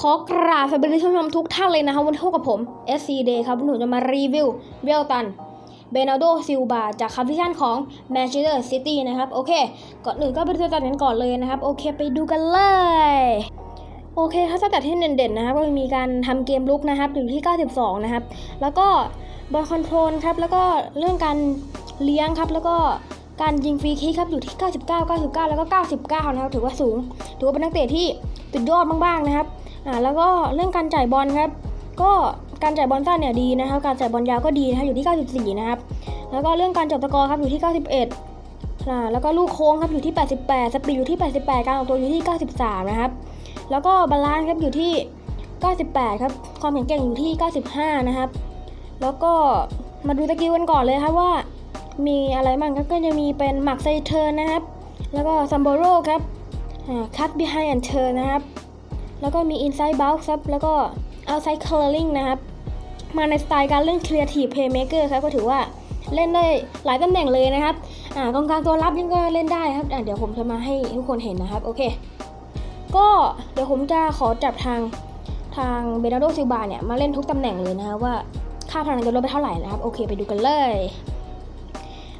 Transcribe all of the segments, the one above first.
ขอกราบสวัสดีท่านผู้ชมทุกท่านเลยนะครับวันนี้พบกับผม SC Day ครับวันนี้ผมจะมารีวิวเวลตันเบนาโดซิลบาจากคัมพิชันของแมนเชสเตอร์ซิตี้นะครับ โอเค ก่อนอื่นก็ไปดูสแตทกันก่อนเลยนะครับ โอเคไปดูกันเลย โอเคถ้าสแตทที่เด่นๆนะครับก็มีการทำเกมลุกนะครับอยู่ที่ 92 นะครับ แล้วก็บอลคอนโทรลครับ แล้วก็เรื่องการเลี้ยงครับ แล้วก็การยิงฟรีคิกครับอยู่ที่ 99 99 แล้วก็ 99 นะครับถือว่าสูง ถือว่าเป็นนักเตะที่สุดยอดมากๆนะครับ อ่าแล้วก็เรื่องการจ่ายบอลครับ ก็การจ่ายบอลสั้นเนี่ยดีนะครับ การจ่ายบอลยาวก็ดีนะครับอยู่ที่ 94 นะครับ แล้วก็เรื่องการจบตะกอครับอยู่ที่ 91อ่าแล้วก็ลูกโค้งครับอยู่ที่ 88 สปีดอยู่ที่ 88 การออกตัวอยู่ที่ 93 นะครับ แล้วก็บาลานซ์ครับอยู่ที่ 98 ครับ ความแข็งแกร่งอยู่ที่ 95 นะครับ แล้วก็มาดูสกิลกันก่อนเลยครับว่ามีอะไรบ้างครับก็จะมีเป็นหมักไซเทิร์นะครับ แล้วก็ซัมโบโรครับคัตบิไฮแอนเทิร์นะครับ แล้วก็มี inside box ครับ แล้วก็ outside curling นะครับ มาในสไตล์การเล่น creative playmaker ครับ ก็ถือว่าเล่นได้หลายตำแหน่งเลยนะครับ อ่ากองกลางตัวรับยังก็เล่นได้ครับ อ่าเดี๋ยวผมจะมาให้ทุกคนเห็นนะครับ โอเค ก็เดี๋ยวผมจะขอจับทางทางเบนาโดซิลบาเนี่ยมาเล่นทุกตำแหน่งเลยนะครับว่าค่าพลังจะลดไปเท่าไหร่นะครับ โอเคไปดูกันเลย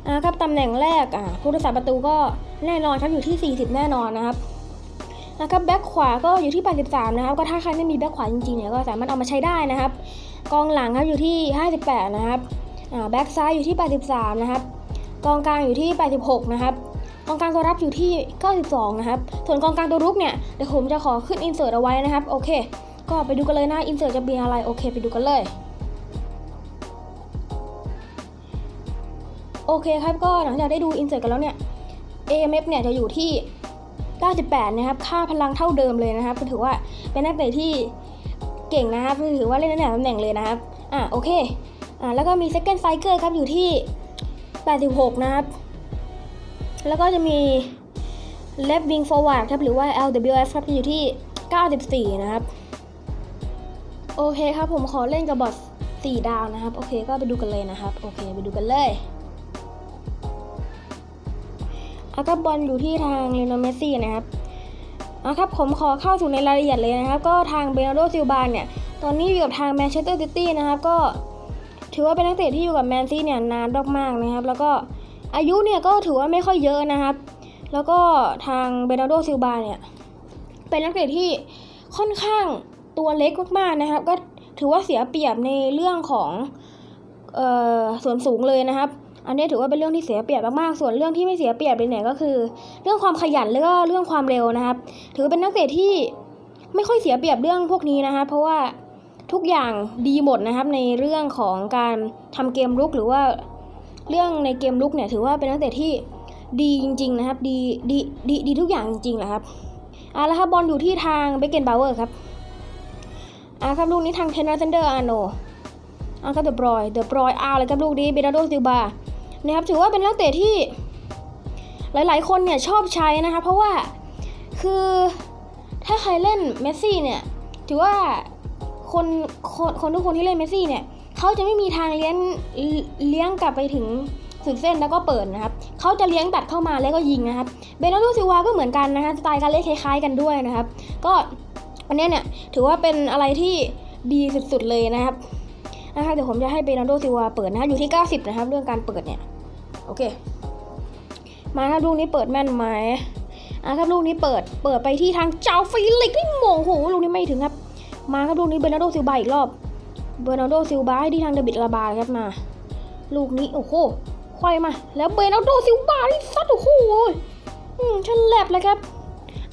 อ่าครับตำแหน่งแรกอ่าผู้รักษาประตูก็แน่นอนครับอยู่ที่ 40 แน่นอนนะครับ นะครับแบ็คขวาก็อยู่ที่ 83 นะครับ ก็ถ้าใครไม่มีแบ็คขวาจริงๆเนี่ยก็สามารถเอามาใช้ได้นะครับ กองหลังครับอยู่ที่ 58 นะครับแบ็คซ้ายอยู่ที่ 83 นะครับ กองกลางอยู่ที่ 86 นะครับกองกลางตัวรับอยู่ที่ 92 นะครับ ส่วนกองกลางตัวรุกเนี่ยเดี๋ยวผมจะขอขึ้นอินเสิร์ตเอาไว้นะครับ โอเค ก็ไปดูกันเลยนะอินเสิร์ตจะมีอะไรโอเค ไปดูกันเลย โอเคครับก็หลังจากได้ดูอินเสิร์ตกันแล้วเนี่ย AMF เนี่ยจะอยู่ที่ 98 นะครับ ค่าพลังเท่าเดิมเลยนะครับก็ถือว่าเป็นนักเตะที่เก่งนะครับคือถือว่าเล่นในตำแหน่งเลยนะครับ อะโอเค อะแล้วก็มี second striker ครับอยู่ที่ 86 นะครับ แล้วก็จะมี left wing forward ครับหรือว่า LWF ครับอยู่ที่ 94 นะครับ โอเคครับผมขอเล่นกับบอท4ดาวนะครับ โอเคก็ไปดูกันเลยนะครับ โอเคไปดูกันเลย อากับบอลอยู่ที่ทางเลโนเมสซี่นะครับเอาครับผมขอเข้าสู่ในรายละเอียดเลยนะครับ ก็ทางเบนโดซิลบาเนี่ยตอนนี้อยู่กับทางแมนเชสเตอร์ซิตี้นะครับก็ถือว่าเป็นนักเตะที่อยู่กับแมนซี่เนี่ยนานมากๆนะครับ แล้วก็อายุเนี่ยก็ถือว่าไม่ค่อยเยอะนะครับ แล้วก็ทางเบนโดซิลบาเนี่ยเป็นนักเตะที่ค่อนข้างตัวเล็กมากๆนะครับ ก็ถือว่าเสียเปรียบในเรื่องของออส่วนสูงเลยนะครับ อันนี้ถือว่าเป็นเรื่องที่เสียเปรียบมากๆ ส่วนเรื่องที่ไม่เสียเปรียบเลยเนี่ยก็คือ เรื่องความขยันแล้วก็เรื่องความเร็วนะครับ ถือเป็นนักเตะที่ไม่ค่อยเสียเปรียบเรื่องพวกนี้นะครับเพราะว่าทุกอย่างดีหมดนะครับ ในเรื่องของการทำเกมลุกหรือว่าเรื่องในเกมลุกเนี่ยถือว่าเป็นนักเตะที่ดีจริง ๆ นะครับ ดีดีดีดีทุกอย่างจริงๆแหละครับอะแล้วครับบอลอยู่ที่ทางเบเกนบาวเวอร์ครับอะครับลูกนี้ทางเทนนัสเซนเดอร์อาโนอะครับเดอะบรอยเดอะบรอยอาเลยครับลูกนี้เบนาโดซิลบา นะครับถือว่าเป็นนักเตะที่หลายๆ คนเนี่ยชอบใช้นะคะเพราะว่าคือถ้าใครเล่นเมสซี่เนี่ยถือว่าคนคนคนทุกคนที่เล่นเมสซี่เนี่ยเขาจะไม่มีทางเลี้ยงเลี้ยงกลับไปถึงสุดเส้นแล้วก็เปิดนะครับเขาจะเลี้ยงตัดเข้ามาแล้วก็ยิงนะครับเบนาโดซิวาก็เหมือนกันนะคะสไตล์การเล่นคล้ายๆกันด้วยนะครับ ก็อันนี้เนี่ยถือว่าเป็นอะไรที่ดีสุดๆเลยนะครับนะคะเดี๋ยวผมจะให้เบนาโดซิวาเปิดนะคะอยู่ที่ 90 นะครับ เรื่องการเปิดเนี่ย โอเค มาครับลูกนี้เปิดแม่นไหมอะครับลูกนี้เปิด เปิดไปที่ทางเจ้าฟิลิกนี่โมงโหลูกนี้ไม่ถึงครับ มาครับลูกนี้เบอร์นาร์โดซิลบาอีกรอบ เบอร์นาร์โดซิลบาที่ทางเดบิดลาบาครับมา ลูกนี้โอ้โหควายมา แล้วเบอร์นาร์โดซิลบาที่ซัดโอ้โหอืมฉันแลบเลยครับ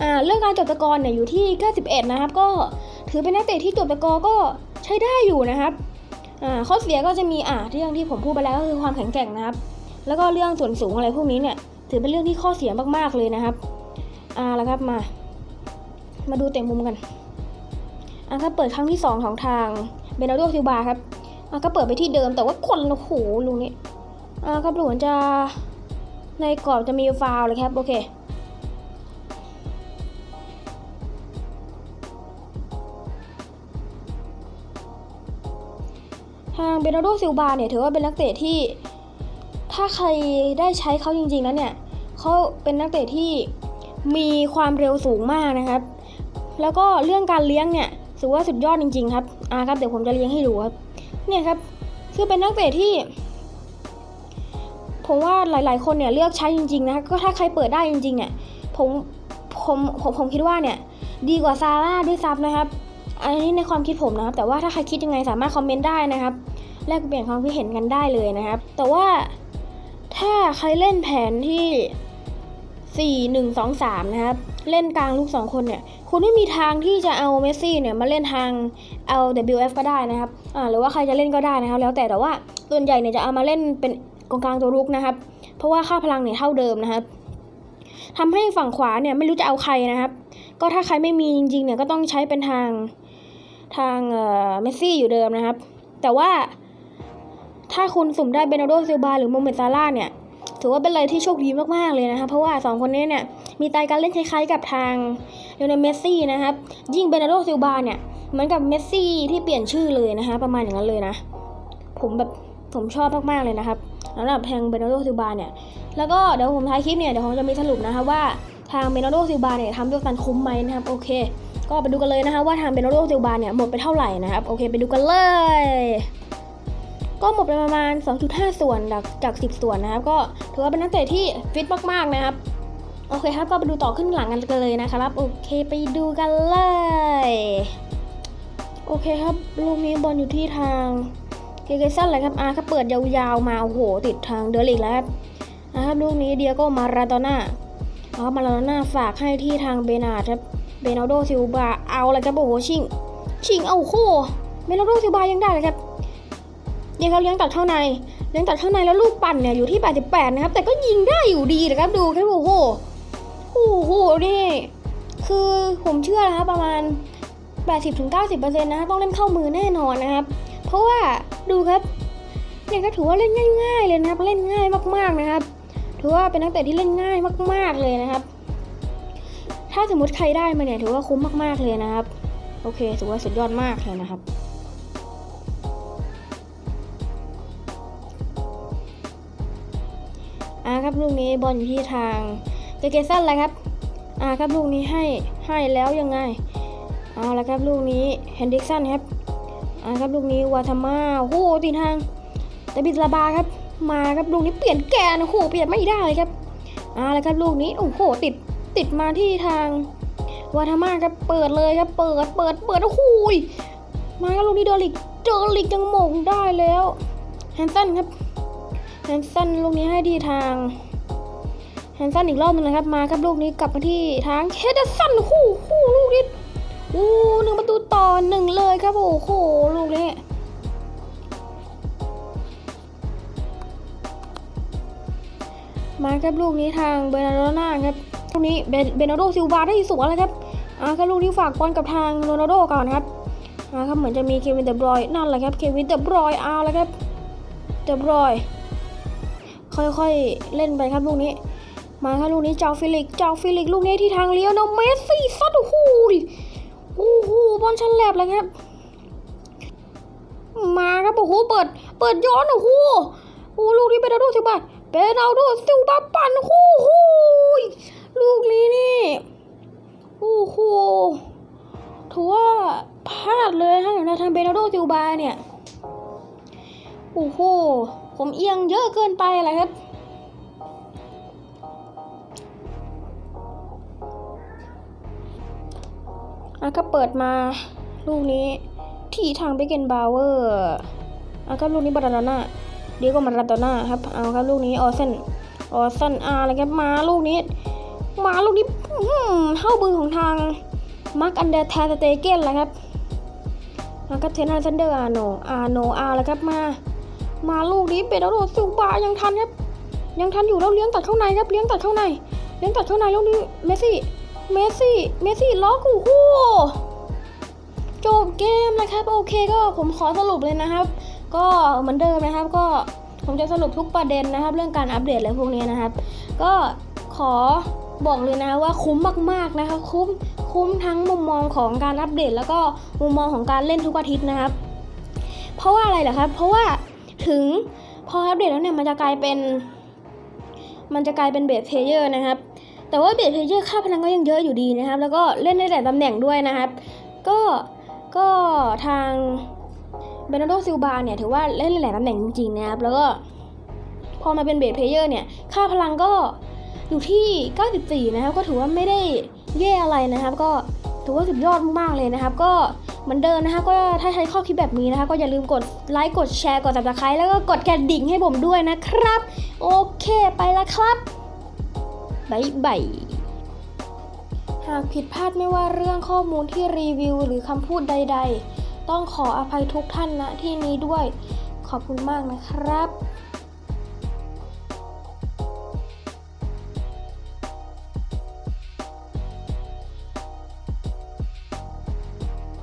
อ่า เรื่องการจบตะกอนเนี่ยอยู่ที่ 91 นะครับ ก็ถือเป็นนักเตะที่จบตะกอก็ใช้ได้อยู่นะครับ อ่า ข้อเสียก็จะมีอ่าเรื่องที่ผมพูดไปแล้วก็คือความแข็งแกร่งนะครับ แล้วก็เรื่องส่วนสูงอะไรพวกนี้เนี่ย ถือเป็นเรื่องที่ข้อเสียมากๆเลยนะครับอ่าแล้วครับมา มาดูเตะมุมกันอ่าครับเปิดครั้งที่สองของทางเบนาโดซิลบาครับอ่าก็เปิดไปที่เดิมแต่ว่าคนโอ้โหลุงนี้อ่าครับหลวนจะในกรอบจะมีฟาวเลยครับโอเคทางเบนาโดซิลบาเนี่ยถือว่าเป็นนักเตะที่ ถ้าใครได้ใช้เขาจริงๆแล้วเนี่ยเขาเป็นนักเตะที่มีความเร็วสูงมากนะครับ แล้วก็เรื่องการเลี้ยงเนี่ยถือว่าสุดยอดจริง ๆ ครับอ่าครับเดี๋ยวผมจะเลี้ยงให้ดูครับ เนี่ยครับคือเป็นนักเตะที่ ผมว่าหลาย ๆ คนเนี่ยเลือกใช้จริงๆนะก็ถ้าใครเปิดได้จริง ๆ เนี่ยผมผมผมผมคิดว่าเนี่ย ดีกว่าซาร่าด้วยซ้ำนะครับ อันนี้ในความคิดผมนะครับ แต่ว่าถ้าใครคิดยังไงสามารถคอมเมนต์ได้นะครับแลกเปลี่ยนความคิดเห็นกันได้เลยนะครับ แต่ว่า ถ้าใครเล่นแผนที่ 4 1 2 3 นะครับ เล่นกลางลูก 2 คนเนี่ย คุณไม่มีทางที่จะเอาเมสซี่เนี่ยมาเล่นทาง LWF ก็ได้นะครับอ่าหรือว่าใครจะเล่นก็ได้นะครับ แล้วแต่แต่ว่าส่วนใหญ่เนี่ยจะเอามาเล่นเป็นกองกลางตัวรุกนะครับ เพราะว่าค่าพลังเนี่ยเท่าเดิมนะครับทำให้ฝั่งขวาเนี่ยไม่รู้จะเอาใครนะครับ ก็ถ้าใครไม่มีจริงๆเนี่ยก็ต้องใช้เป็นทางทางเอ่อเมสซี่อยู่เดิมนะครับ แต่ว่า ถ้าคุณสุ่มได้เบนโดซิลบาหรือโมเมนซาร่าเนี่ย ถือว่าเป็นอะไรที่โชคดีมากๆเลยนะคะ เพราะว่า 2 คนนี้เนี่ย มีสไตล์การเล่นคล้ายๆกับทางเลโอนเมสซี่นะครับ ยิ่งเบนโดซิลบาเนี่ยเหมือนกับเมสซี่ที่เปลี่ยนชื่อเลยนะคะ ประมาณอย่างนั้นเลยนะ ผมแบบผมชอบมากๆเลยนะครับสำหรับทางเบนโดซิลบาเนี่ย แล้วก็เดี๋ยวผมท้ายคลิปเนี่ยเดี๋ยวผมจะมีสรุปนะคะว่าทางเบนโดซิลบาเนี่ยทำด้วยกันคุ้มไหมนะครับ โอเค ก็ไปดูกันเลยนะคะว่าทางเบนโดซิลบาเนี่ยหมดไปเท่าไหร่นะครับ โอเค ไปดูกันเลย ก็หมดไปประมาณ 2.5 ส่วนจากจาก 10 ส่วนนะครับ ก็ถือว่าเป็นนักเตะที่ฟิตมากๆนะครับ โอเคครับ ก็ไปดูต่อขึ้นหลังกันเลยนะครับ โอเคไปดูกันเลย โอเคครับ ลูกนี้บอลอยู่ที่ทางเกเกซันเลยครับอาร์ก็เปิดยาวๆมา โอ้โห ติดทางเดอริกแล้วครับนะครับ ลูกนี้เดียโก้มาราโดน่าเอามาราโดน่าฝากให้ที่ทางเบนาร์ครับ เบนาโดซิลบา เอาเลยครับ โอ้โห ชิง ชิง เอาโคเบนาโดซิลบายังได้เลยครับ นี่ยครับเลี้ยงตัดเข้าใน เลี้ยงตัดเข้าในแล้วลูกปั่นเนี่ยอยู่ที่ 88 นะครับ แต่ก็ยิงได้อยู่ดีนะครับดูครับโอ้โหโอ้โหนี่คือผมเชื่อนะครับประมาณ 80-90%นะครับต้องเล่นเข้ามือแน่นอนนะครับ เพราะว่าดูครับเนี่ยก็ถือว่าเล่นง่ายๆเลยนะครับเล่นง่ายมากๆนะครับถือว่าเป็นนักเตะที่เล่นง่ายมาก ๆเลยนะครับ ถ้าสมมติใครได้มาเนี่ยถือว่าคุ้มมากๆเลยนะครับ โอเคถือว่าสุดยอดมากเลยนะครับ อ่าครับลูกนี้บอลอยู่ที่ทางเจเกสันเลยครับอ่าครับลูกนี้ให้ให้แล้วยังไงเอาละครับลูกนี้เฮนดิกสันครับอ่าครับลูกนี้วาทามาโอ้โหตีทางแต่บิดลาบาครับ มาครับลูกนี้เปลี่ยนแกนโอ้โหเปลี่ยนไม่ได้เลยครับอ่าละครับลูกนี้โอ้โหติดติดมาที่ทางวาทามาครับเปิดเลยครับเปิดเปิดเปิดโอ้โหยมาครับลูกนี้เดอลิกเดอลิกยังมงได้แล้วแฮนสันครับ แฮนสันลูกนี้ให้ที่ทางแฮนสันอีกรอบหนึงนะครับ มาครับลูกนี้กลับมาที่ทางเฮดสันคู่คู่ลูกนี้โอ้หนึ่งประตูต่อหนึ่งเลยครับโอ้โหลูกนี้มาครับลูกนี้ทางเบนาโดน่าครับลูกนี้เบเบนาโดซิลวาได้สวนแล้วครับอ่าครับลูกนี้ฝากบอลกับทางโรนัลโดก่อนครับอ่าครับเหมือนจะมีเควินเดบรอยนั่นแหละครับเควินเดบรอยเอาแล้วครับเดบรอย ค่อยๆ เล่นไปครับลูกนี้ มาครับลูกนี้เจ้าฟิลิกเจ้าฟิลิกลูกนี้ที่ทางเลี้ยวนะเมสซี่ซัดโอ้โหโอ้โหบอลชันแลบเลยครับ มาครับโอ้โหเปิด เปิดย้อนโอ้โหโอ้ลูกนี้เป็นอาโดซิบาเป็นอาโดซิบาปั่นโอ้โหลูกนี้นี่โอ้โหถือว่าพลาดเลยนะทางเบนาโดซิลบาเนี่ย โอ้โห ผมเอียงเยอะเกินไปแหละครับอะก็เปิดมาลูกนี้ที่ทางเบเกนบาวเวอร์อะก็ลูกนี้บาราโดน่าเดี๋ยวก็มาราโดน่าครับ เอาครับลูกนี้ออเซนออเซนอาร์อะไรครับมาลูกนี้ มาลูกนี้เข้ามือของทางมาร์กอันเดอร์แทสเตเกนแหละครับแล้วก็เทนฮาร์ซันเดอร์อาโนอาโนอาร์แล้วครับมา มาลูกนี้เป็นอโรซิลบายังทันครับ ยังทันอยู่แล้วเลี้ยงตัดเข้าในครับเลี้ยงตัดเข้าใน เลี้ยงตัดเข้าในลูกนี้เมสซี่ เมสซี่ เมสซี่ล็อกโอ้โหจบเกมนะครับ โอเคก็ผมขอสรุปเลยนะครับ ก็เหมือนเดิมนะครับ ก็ผมจะสรุปทุกประเด็นนะครับ เรื่องการอัปเดตอะไรพวกนี้นะครับ ก็ขอบอกเลยนะว่าคุ้มมากๆนะคะคุ้มคุ้มทั้งมุมมองของการอัปเดต แล้วก็มุมมองของการเล่นทุกอาทิตย์นะครับ เพราะว่าอะไรเหรอครับ เพราะว่า ถึงพออัปเดตแล้วเนี่ยมันจะกลายเป็น มันจะกลายเป็นเบสเพลเยอร์นะครับ แต่ว่าเบสเพลเยอร์ค่าพลังก็ยังเยอะอยู่ดีนะครับ แล้วก็เล่นได้แต่ตำแหน่งด้วยนะครับ ก็ก็ทางเบนโดซิลบาเนี่ยถือว่าเล่นหลายตำแหน่งจริงๆนะครับ แล้วก็พอมาเป็นเบสเพลเยอร์เนี่ยค่าพลังก็อยู่ที่ 94 นะครับ ก็ถือว่าไม่ได้แย่อะไรนะครับ ก็ถือว่าสุดยอดมากๆเลยนะครับ ก็ เหมือนเดิมนะครับก็ถ้าใช้ข้อคิดแบบนี้นะคะ ก็อย่าลืมกดไลค์กดแชร์กด subscribe แล้วก็กดกระดิ่งให้ผมด้วยนะครับ โอเคไปแล้วครับบายบายหากผิดพลาดไม่ว่าเรื่องข้อมูลที่รีวิวหรือคำพูดใด ๆ ต้องขออภัยทุกท่านณที่นี้ด้วย ขอบคุณมากนะครับ